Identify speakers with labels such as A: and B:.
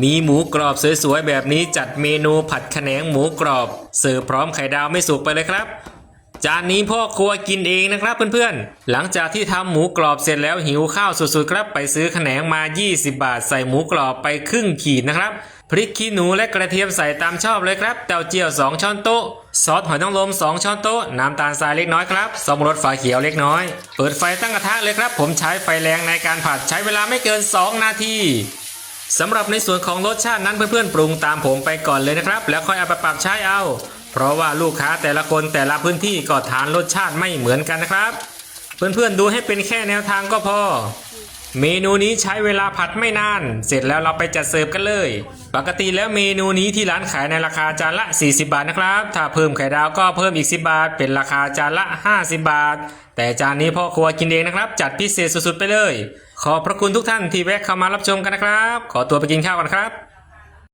A: มีหมูกรอบสวยๆแบบนี้จัดเมนูผัดแขนงหมูกรอบ เสิร์ฟพร้อมไข่ดาวไม่สุกไปเลยครับ จานนี้พ่อครัวกินเองนะครับเพื่อนๆ หลังจากที่ทำหมูกรอบเสร็จแล้วหิวข้าวสุดๆครับ ไปซื้อแขนงมา 20 บาท ใส่หมูกรอบไปครึ่งขีดนะครับ พริกขี้หนูและกระเทียมใส่ตามชอบเลยครับเต้าเจี้ยว 2 ช้อนโต๊ะ ซอสหอยนางรม2 ช้อนโต๊ะ น้ำตาลทรายเล็กน้อยครับสมรสฝาเขียวเล็กน้อย เปิดไฟตั้งกระทะเลยครับ ผมใช้ไฟแรงในการผัดใช้เวลาไม่เกิน 2 นาที สำหรับในส่วนของรสชาตินั้นเพื่อนๆปรุงตามผมไปก่อนเลยนะครับ แล้วค่อยเอาไปปรับใช้เอา เพราะว่าลูกค้าแต่ละคนแต่ละพื้นที่ก็ทานรสชาติไม่เหมือนกันนะครับ เพื่อนๆดูให้เป็นแค่แนวทางก็พอ เมนูนี้ใช้เวลาผัดไม่นาน เสร็จแล้วเราไปจัดเสิร์ฟกันเลย ปกติแล้วเมนูนี้ที่ร้านขายในราคาจานละ 40 บาทนะครับ ถ้าเพิ่มไข่ดาวก็เพิ่มอีก 10 บาท เป็นราคาจานละ 50 บาท แต่จานนี้พ่อครัวกินเองนะครับ จัดพิเศษสุดๆไปเลย ขอบพระคุณทุกท่านที่แวะเข้ามารับชมกันนะครับ ขอตัวไปกินข้าวกันครับ